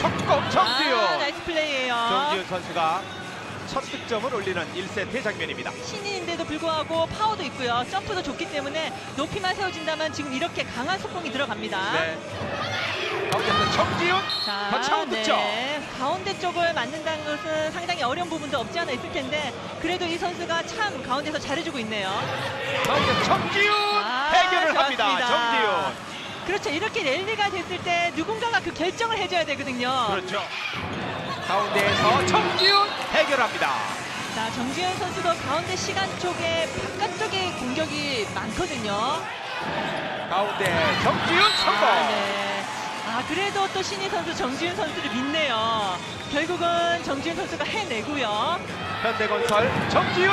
성공 정지훈. 아, 나이스 플레이예요. 정지훈 선수가 첫 득점을 올리는 1세트 장면입니다. 신인인데도 불구하고 파워도 있고요. 점프도 좋기 때문에 높이만 세워진다면 지금 이렇게 강한 속공이 들어갑니다. 네. 가운데서 정지훈 자, 거창한 득점. 네. 가운데 쪽을 맞는다는 것은 상당히 어려운 부분도 없지 않아 있을 텐데 그래도 이 선수가 참 가운데서 잘해주고 있네요. 가운데 정지훈 아, 해결을 좋았습니다. 합니다. 정지훈. 그렇죠. 이렇게 랠리가 됐을 때 누군가가 그 결정을 해줘야 되거든요. 그렇죠. 가운데에서 정지훈 해결합니다. 자, 정지현 선수도 가운데 시간 쪽에 바깥쪽에 공격이 많거든요. 가운데 정지훈 성공. 아, 네. 아, 그래도 또 신희 선수 정지훈 선수를 믿네요. 결국은 정지훈 선수가 해내고요. 현대건설 정지훈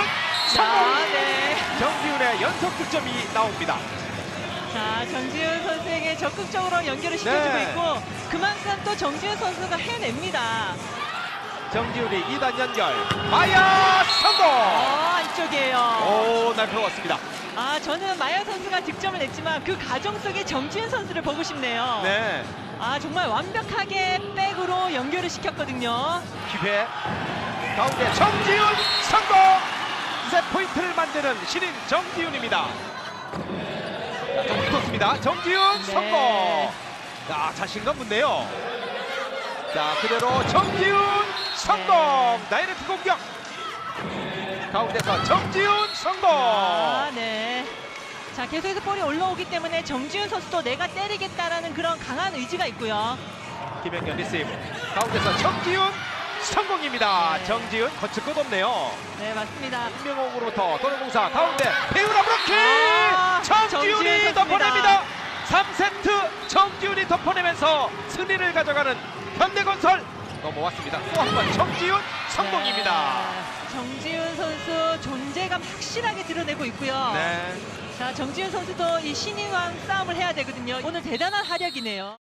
자, 성공. 네. 정지훈의 연속 득점이 나옵니다. 자, 정지훈 선수에게 적극적으로 연결을 시켜주고 네. 있고 그만큼 또 정지훈 선수가 해냅니다. 정지훈이 2단 연결. 마야 성공. 어, 안쪽이에요. 오 날카로웠습니다. 아, 저는 마야 선수가 득점을 냈지만 그 과정 속에 정지훈 선수를 보고 싶네요. 네. 아, 정말 완벽하게 백으로 연결을 시켰거든요. 기회. 가운데 정지훈 성공. 세 포인트를 만드는 신인 정지훈입니다. 붙었습니다. 정지훈 네. 성공. 자 자신감 붙네요. 자 그대로 정지훈 성공. 네. 다이렉트 공격. 가운데서 정지훈 성공. 아, 네. 자, 계속해서 볼이 올라오기 때문에 정지훈 선수도 내가 때리겠다라는 그런 강한 의지가 있고요. 김영현 리시브. 가운데서 정지훈 성공입니다. 네. 정지훈 거칠 것 없네요. 네, 맞습니다. 김명옥으로부터 도로공사 가운데 배우라 브로키 아, 정지훈이 정지훈 덮어냅니다 3세트 정지훈이 덮어내면서 승리를 가져가는 현대건설 넘어왔습니다 또 한 번 정지훈 성공입니다 네, 정지훈 선수 존재감 확실하게 드러내고 있고요. 네. 자, 정지훈 선수도 이 신인왕 싸움을 해야 되거든요. 오늘 대단한 활약이네요.